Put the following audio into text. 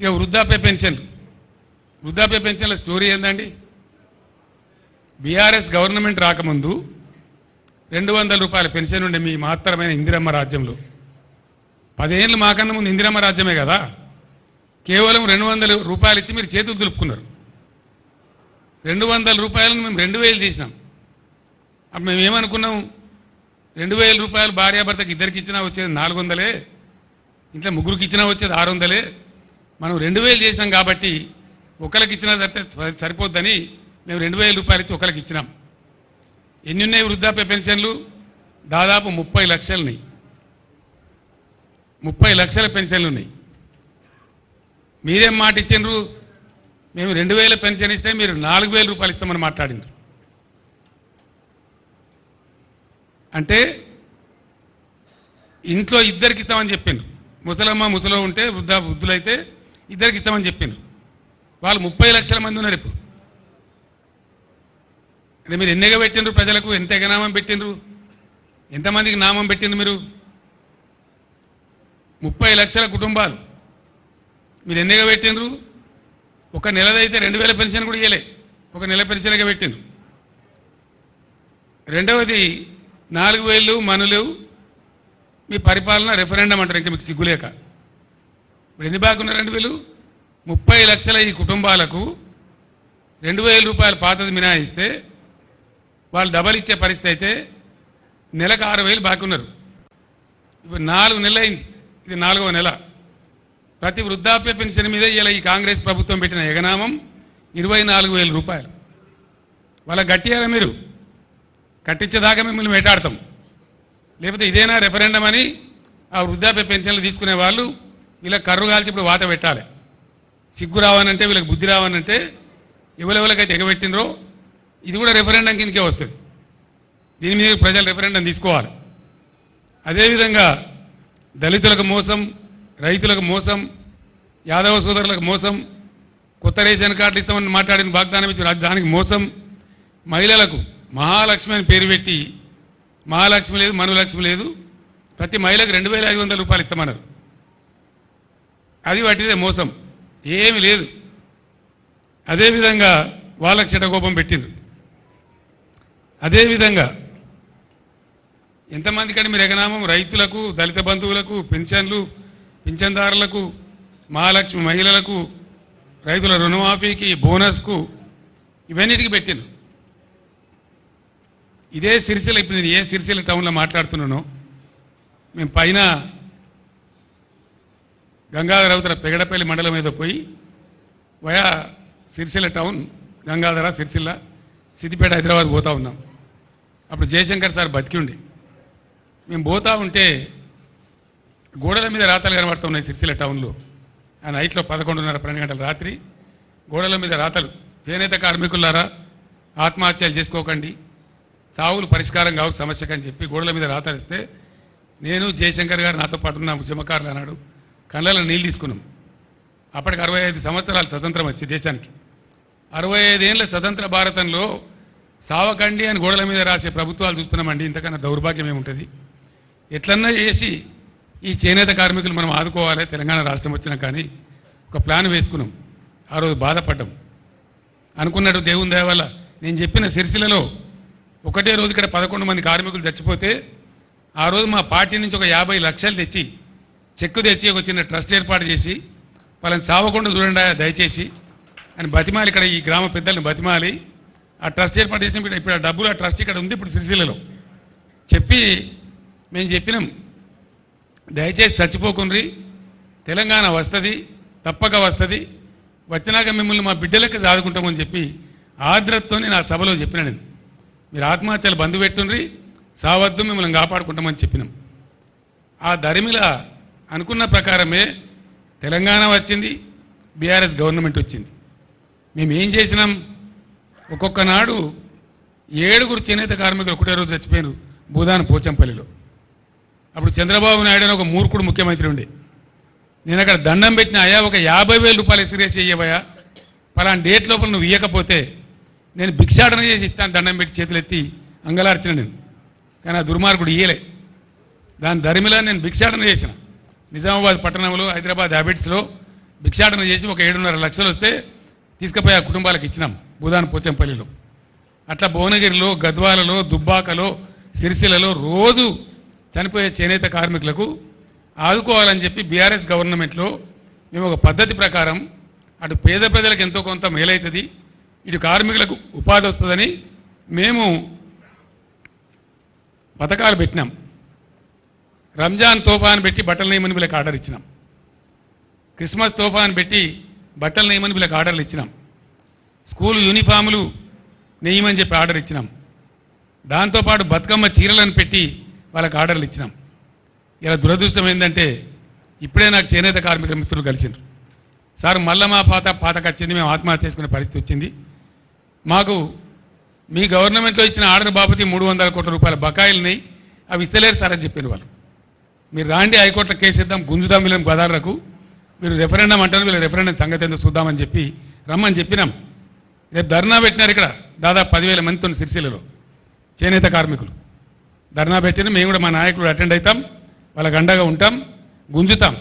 ఇక వృద్ధాప్య పెన్షన్. వృద్ధాప్య పెన్షన్ల స్టోరీ ఏందండి? బీఆర్ఎస్ గవర్నమెంట్ రాకముందు రెండు వందల రూపాయల పెన్షన్ ఉండే మీ మాత్రమైన ఇందిరమ్మ రాజ్యంలో. పదేళ్ళు మాకన్నా ముందు ఇందిరమ్మ రాజ్యమే కదా? కేవలం రెండు వందల రూపాయలు ఇచ్చి మీరు చేతులు దులుపుకున్నారు. రెండు వందల రూపాయలను మేము రెండు వేలు తీసినాం. అప్పుడు మేము ఏమనుకున్నాం? రెండు వేల రూపాయలు భార్యాభర్తకి ఇద్దరికి ఇచ్చినా వచ్చేది నాలుగు వందలే ఇంట్లో ముగ్గురికి ఇచ్చినా వచ్చేది ఆరు వందలే మనం రెండు వేలు చేసినాం కాబట్టి ఒకరికి ఇచ్చినా సరితే సరిపోద్దని మేము రెండు వేల రూపాయలు ఇచ్చి ఒకరికి ఇచ్చినాం. ఎన్ని ఉన్నాయి వృద్ధాప్య పెన్షన్లు? దాదాపు ముప్పై లక్షలున్నాయి. ముప్పై లక్షల పెన్షన్లు ఉన్నాయి మీరేం మాట ఇచ్చిండ్రు? మేము రెండు వేల పెన్షన్ ఇస్తే మీరు నాలుగు వేల రూపాయలు ఇస్తామని మాట్లాడిండ్రు. అంటే ఇంట్లో ఇద్దరికి ఇస్తామని చెప్పిండ్రు. ముసలమ్మ ముసలో ఉంటే వృద్ధా వృద్ధులైతే ఇద్దరికి ఇస్తామని చెప్పిండ్రు వాళ్ళు ముప్పై లక్షల మంది ఉన్నారు ఇప్పుడు. అంటే మీరు ఎన్నిగా పెట్టిండ్రు ప్రజలకు? ఎంత ఎగనామం పెట్టిండ్రు? ఎంతమందికి నామం పెట్టిండ్రు మీరు? ముప్పై లక్షల కుటుంబాలు. మీరు ఎన్నిగా పెట్టిండ్రు ఒక నెలదైతే రెండు వేల పెన్షన్ కూడా ఇవ్వలే ఒక నెల పెన్షన్గా పెట్టిండ్రు రెండవది నాలుగు వేలు మనులు మీ పరిపాలన రెఫరెండం అంటారు. ఇంకా మీకు సిగ్గులేక. ఇప్పుడు ఎన్ని బాగున్నారు రెండు వేలు ముప్పై లక్షల ఈ కుటుంబాలకు రెండు వేల రూపాయల పాతది మినహాయిస్తే వాళ్ళు డబల్ ఇచ్చే పరిస్థితి అయితే నెలకు ఆరు వేలు బాకీ ఉన్నారు. ఇప్పుడు నాలుగు నెలలు అయింది. ఇది నాలుగవ నెల. ప్రతి వృద్ధాప్య పెన్షన్ మీద ఇలా ఈ కాంగ్రెస్ ప్రభుత్వం పెట్టిన ఎగనామం ఇరవై నాలుగు వేల రూపాయలు. వాళ్ళ గట్టియారా మీరు? కట్టించేదాకా మిమ్మల్ని వేటాడతాం. లేకపోతే ఇదేనా రెఫరెండం అని ఆ వృద్ధాప్య పెన్షన్లు తీసుకునే వాళ్ళు వీళ్ళకి కర్రు కాల్చి ఇప్పుడు వాత పెట్టాలి. సిగ్గు రావనంటే వీళ్ళకి బుద్ధి రావనంటే ఎవరెవరికైతే ఎగబెట్టినరో ఇది కూడా రెఫరెండం కిందకే వస్తుంది. దీని మీద ప్రజలు రెఫరెండం తీసుకోవాలి. అదేవిధంగా దళితులకు మోసం రైతులకు మోసం యాదవ సోదరులకు మోసం కొత్త రేషన్ కార్డులు ఇస్తామని మాట్లాడిన వాగ్దానం ఇచ్చి దానికి మోసం మహిళలకు మహాలక్ష్మి అని పేరు పెట్టి మహాలక్ష్మి లేదు మనులక్ష్మి లేదు ప్రతి మహిళకు రెండు వేల ఐదు వందల రూపాయలు ఇస్తామన్నారు. అది వాటిదే మోసం. ఏమి లేదు. అదేవిధంగా వాళ్ళకి చిటకోపం పెట్టింది అదేవిధంగా ఎంతమందికంటే మీరు ఎగనామం? రైతులకు దళిత బంధువులకు పెన్షన్లు పింఛన్దారులకు మహాలక్ష్మి మహిళలకు రైతుల రుణమాఫీకి బోనస్కు ఇవన్నిటికి పెట్టింది ఇదే సిరిసిల్ల ఇప్పుడు నేను ఏ సిరిసిల్ల టౌన్లో మాట్లాడుతున్నానో మేము పైన గంగాధర అవతల పెగడపల్లి మండలం మీద పోయి వయా సిరిసిల్ల టౌన్ గంగాధర సిరిసిల్ల సిద్దిపేట హైదరాబాద్ పోతా ఉన్నాం. అప్పుడు జయశంకర్ సార్ బతికి ఉండి మేము పోతా ఉంటే గోడల మీద రాతలు కనబడుతున్నాయి సిరిసిల్ల టౌన్లో. ఆ నైట్లో పదకొండున్నర పన్నెండు గంటల రాత్రి గోడల మీద రాతలు. చేనేత కార్మికులారా ఆత్మహత్యలు చేసుకోకండి. చావులు పరిష్కారం కావు సమస్యకని చెప్పి గోడల మీద రాతలిస్తే నేను జయశంకర్ గారు నాతో పాటు ఉన్న ఉద్యమకారులు అన్నాడు. కళ్ళలో నీళ్ళు తీసుకున్నాం. అప్పటికి అరవై ఐదు సంవత్సరాలు స్వతంత్రం వచ్చి దేశానికి. అరవై ఐదేళ్ళ స్వతంత్ర భారతంలో సావకండి అని గోడల మీద రాసే ప్రభుత్వాలు చూస్తున్నామండి. ఇంతకన్నా దౌర్భాగ్యం ఏముంటుంది? ఎట్లన్నా చేసి ఈ చేనేత కార్మికులు మనం ఆదుకోవాలి. తెలంగాణ రాష్ట్రం వచ్చినా కానీ ఒక ప్లాన్ వేసుకున్నాం. ఆ రోజు బాధపడ్డాం. అనుకున్నట్టు దేవుని దయవల్ల నేను చెప్పిన సిరిసిలలో ఒకటే రోజు ఇక్కడ పదకొండు మంది కార్మికులు చచ్చిపోతే ఆ రోజు మా పార్టీ నుంచి ఒక యాభై లక్షలు తెచ్చి చెక్కు తెచ్చి ఒక చిన్న ట్రస్ట్ ఏర్పాటు చేసి వాళ్ళని సావకుండా చూడండి దయచేసి అని బతిమాలి ఇక్కడ ఈ గ్రామ పెద్దల్ని బతిమాలి. ఆ ట్రస్ట్ ఏర్పాటు చేసిన ఇప్పుడు ఇప్పుడు ఆ డబ్బులు ఆ ట్రస్ట్ ఇక్కడ ఉంది ఇప్పుడు సిరిసిల్లలో. చెప్పి మేము చెప్పినాం దయచేసి చచ్చిపోకుండ్రి తెలంగాణ వస్తుంది తప్పక వస్తుంది వచ్చినాక మిమ్మల్ని మా బిడ్డలకి సాదుకుంటామని చెప్పి ఆర్ద్రతతో నేను ఆ సభలో చెప్పిన నేను. మీరు ఆత్మహత్యలు బంధు పెట్టుండ్రి సావద్దు మిమ్మల్ని కాపాడుకుంటామని చెప్పినాం. ఆ దరిమిల అనుకున్న ప్రకారమే తెలంగాణ వచ్చింది బీఆర్ఎస్ గవర్నమెంట్ వచ్చింది. మేము ఏం చేసినాం? ఒక్కొక్క నాడు ఏడుగురు చేనేత కార్మికులు ఒకటే రోజు చచ్చిపోయారు భూదాన పోచంపల్లిలో. అప్పుడు చంద్రబాబు నాయుడు అని ఒక మూర్ఖుడు ముఖ్యమంత్రి ఉండే. నేను అక్కడ దండం పెట్టిన అయ్యా ఒక యాభై వేల రూపాయలు ఎక్స్రేస్ చేయబోయా పలానా డేట్ లోపల నువ్వు ఇవ్వకపోతే నేను భిక్షాటన చేసి ఇస్తాను దండం పెట్టి చేతులు ఎత్తి అంగలార్చిన నేను. కానీ ఆ దుర్మార్గుడు ఇయ్యలే. దాని ధరిమిలా నేను భిక్షాటన చేసిన. నిజామాబాద్ పట్టణంలో హైదరాబాద్ హ్యాబిట్స్లో భిక్షాటన చేసి ఒక ఏడున్నర లక్షలు వస్తే తీసుకుపోయి ఆ కుటుంబాలకు ఇచ్చినాం భూదాన్ పోచంపల్లిలో అట్లా భువనగిరిలో గద్వాలలో దుబ్బాకలో సిరిసిలలో రోజు చనిపోయే చేనేత కార్మికులకు ఆదుకోవాలని చెప్పి బీఆర్ఎస్ గవర్నమెంట్లో మేము ఒక పద్ధతి ప్రకారం అటు పేద ప్రజలకు ఎంతో కొంత మేలవుతుంది ఇటు కార్మికులకు ఉపాధి వస్తుందని మేము పథకాలు పెట్టినాం. రంజాన్ తోఫాన్ పెట్టి బట్టల నేమని వీళ్ళకి ఆర్డర్ ఇచ్చినాం. క్రిస్మస్ తోఫాన్ పెట్టి బట్టల నేమని వీళ్ళకి ఆర్డర్లు ఇచ్చినాం. స్కూల్ యూనిఫాములు నెయ్యమని చెప్పి ఆర్డర్ ఇచ్చినాం. దాంతోపాటు బతుకమ్మ చీరలను పెట్టి వాళ్ళకి ఆర్డర్లు ఇచ్చినాం. ఇలా దురదృష్టం ఏంటంటే ఇప్పుడే నాకు చేనేత కార్మిక మిత్రులు కలిసిండ్రు. సార్ మళ్ళా మా పాత పాతకు వచ్చింది మేము ఆత్మహత్య చేసుకునే పరిస్థితి వచ్చింది. మాకు మీ గవర్నమెంట్లో ఇచ్చిన ఆర్డర్ బాపతి మూడు వందల కోట్ల రూపాయల బకాయిలున్నాయి అవి ఇస్తలేరు సార్ అని చెప్పిన వాళ్ళు. మీరు రాండి హైకోర్టులో కేసు ఇద్దాం గుంజుదాం వీళ్ళని గోదావరకు మీరు రెఫరెండం అంటారు వీళ్ళ రెఫరెండం సంగతి ఏందో చూద్దామని చెప్పి రమ్మని చెప్పినాం. రేపు ధర్నా పెట్టినారు ఇక్కడ దాదాపు పదివేల మందితో సిరిసిల్లలో చేనేత కార్మికులు. ధర్నా పెట్టిన మేము కూడా మా నాయకుడు అటెండ్ అవుతాం వాళ్ళకి అండగా ఉంటాం గుంజుతాం.